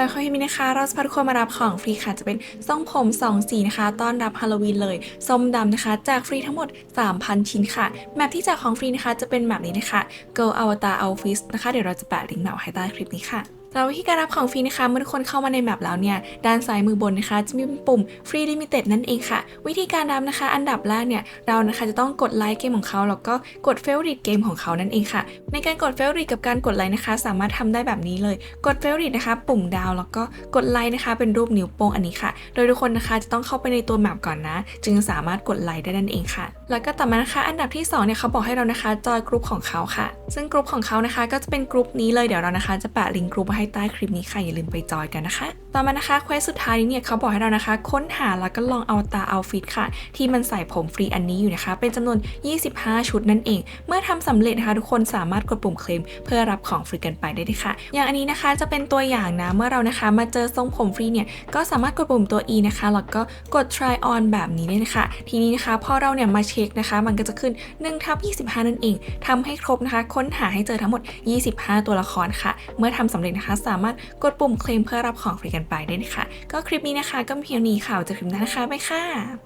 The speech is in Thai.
ำหรับคลิปนี้นะคะ เราจะพาทุกคนมารับของฟรีค่ะ จะเป็นทรงผม 2 สีนะคะ ต้อนรับฮาโลวีนเลย ส้มดำนะคะ จากฟรีทั้งหมด 3,000 ชิ้นค่ะ แมปที่แจกของฟรีนะคะ จะเป็นแมปนี้นะคะ Go Avatar Outfit นะคะ เดี๋ยวเราจะแปะลิงก์แมปให้ใต้คลิปนี้ค่ะ แล้ววิธีการรับของฟรีนะคะเมื่อทุกคนเข้ามาในแมปแล้วเนี่ย ด้านซ้ายมือบนนะคะ จะมีปุ่มฟรีลิมิเต็ดนั่นเองค่ะ วิธีการรับนะคะ อันดับแรกเนี่ยเรานะคะจะต้องกดไลค์เกมของเขาแล้วก็กดเฟลริตเกมของเขานั่นเองค่ะ ในการกดเฟลริตกับการกดไลค์นะคะ สามารถทำได้แบบนี้เลยกดเฟลริตนะคะ ปุ่มดาวแล้วก็กดไลค์นะคะ เป็นรูปนิ้วโป้งอันนี้ค่ะ โดยทุกคนนะคะจะต้องเข้าไปในตัวแมปก่อนนะ จึงสามารถกดไลค์ได้นั่นเองค่ะ แล้วก็ต่อมานะคะ อันดับที่สองเนี่ยเขาบอกให้เรานะคะจอยกลุ่มของเขาค่ะ ซึ่งกลุ่มของเขานะคะก็จะเป็นกลุ่มนี้เลยเดี๋ยวเรานะคะจะแปะลิงก์กลุ่มไให้ใต้คลิปนี้ค่ะ อย่าลืมไปจอยกันนะคะ ต่อมานะคะเควสสุดท้ายนี้เนี่ยเขาบอกให้เรานะคะ ค้นหาแล้วก็ลองเอาตาเอาฟิตค่ะ ที่มันใส่ผมฟรีอันนี้อยู่นะคะ เป็นจำนวน 25 ชุดนั่นเอง เมื่อทำสำเร็จนะคะ ทุกคนสามารถกดปุ่มเคลมเพื่อรับของฟรีกันไปได้เลยค่ะ อย่างอันนี้นะคะจะเป็นตัวอย่างนะเมื่อเรานะคะ มาเจอทรงผมฟรีเนี่ยก็สามารถกดปุ่มตัว E นะคะแล้วก็กด try on แบบนี้ได้เลยค่ะทีนี้นะคะพอเราเนี่ยมาเช็คนะคะ มันก็จะขึ้น1ทับ25 นั่นเองทำให้ครบนะคะ ค้นหาให้เจอทั้งหมด 25 ตัวละครค่ะ เมื่อทำสำเร็จนะคะสามารถกดปุ่มเคลมเพื่อรับของฟรีกันไปได้นะคะ ก็คลิปนี้นะคะ ก็เพียงนี้ค่ะเจอคลิปหน้านะคะไปค่ะ